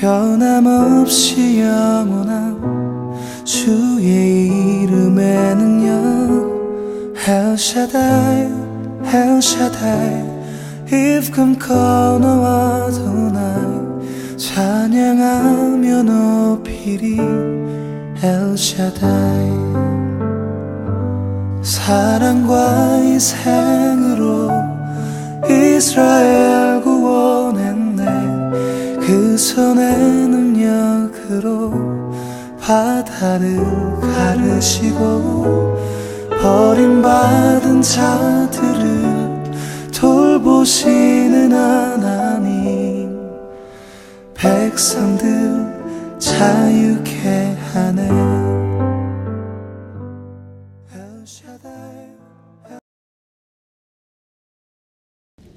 변함없이 영원한 주의 이름의 능력 El Shaddai, 입금 코너와 도나이 찬양하며 높이리 Shaddai 사랑과 희생으로 이스라엘 구원했네. 그 손의 능력으로 바다를 가르시고 버림받은 자들을 돌보시는 하나님. 백성들 자유케 하네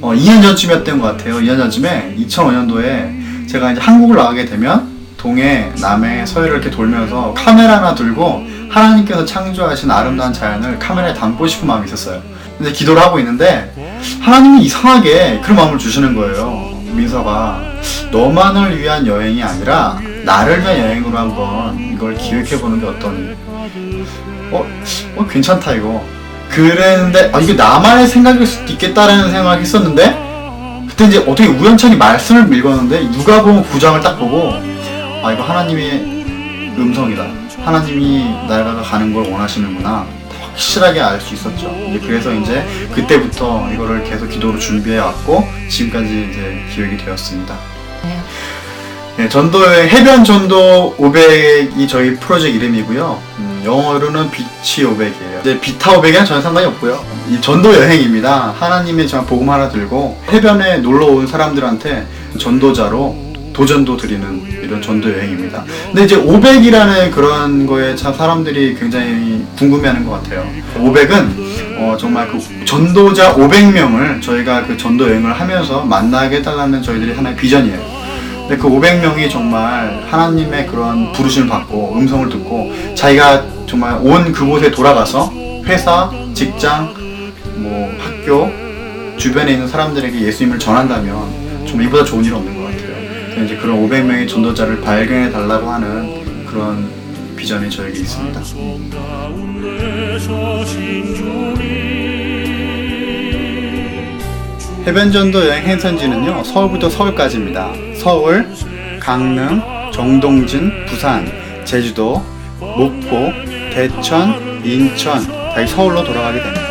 어, 2년 전쯤이었던 것 같아요. 2년 전쯤에 2005년도에 제가 이제 한국을 나가게 되면 동해, 남해, 서해를 이렇게 돌면서 카메라 하나 들고 하나님께서 창조하신 아름다운 자연을 카메라에 담고 싶은 마음이 있었어요. 근데 기도를 하고 있는데 하나님이 이상하게 그런 마음을 주시는 거예요. 민서가 너만을 위한 여행이 아니라 나를 위한 여행으로 한번 이걸 기획해 보는 게 어떠니? 어, 어 괜찮다 이거. 그랬는데 아 이게 나만의 생각일 수도 있겠다라는 생각을 했었는데 그때 이제 어떻게 우연찮게 말씀을 읽었는데 누가 보면 구장을 딱 보고 아 이거 하나님의 음성이다. 하나님이 나가 가는 걸 원하시는구나. 확실하게 알 수 있었죠. 이제 그래서 이제 그때부터 이거를 계속 기도로 준비해 왔고 지금까지 이제 기획이 되었습니다. 네, 전도의 해변 전도 500이 저희 프로젝트 이름이고요. 음, 영어로는 비치 500이에요. 이제 비타 500이랑 전혀 상관이 없고요. 이 전도 여행입니다. 하나님의 정말 복음 하나 들고 해변에 놀러 온 사람들한테 전도자로 도전도 드리는 이런 전도 여행입니다. 근데 이제 500이라는 그런 거에 참 사람들이 굉장히 궁금해하는 것 같아요. 500은 어, 정말 그 전도자 500명을 저희가 그 전도 여행을 하면서 만나게 해달라는 저희들이 하나의 비전이에요. 근데 그 500명이 정말 하나님의 그런 부르심을 받고 음성을 듣고 자기가 정말 온 그곳에 돌아가서 회사, 직장, 뭐 학교 주변에 있는 사람들에게 예수님을 전한다면 정말 이보다 좋은 일 없는 것 같아요. 이제 그런 500명의 전도자를 발견해 달라고 하는 그런 비전이 저에게 있습니다. 해변전도 여행 행선지는요 서울부터 서울까지입니다. 서울, 강릉, 정동진, 부산, 제주도, 목포, 대천, 인천, 다시 서울로 돌아가게 됩니다.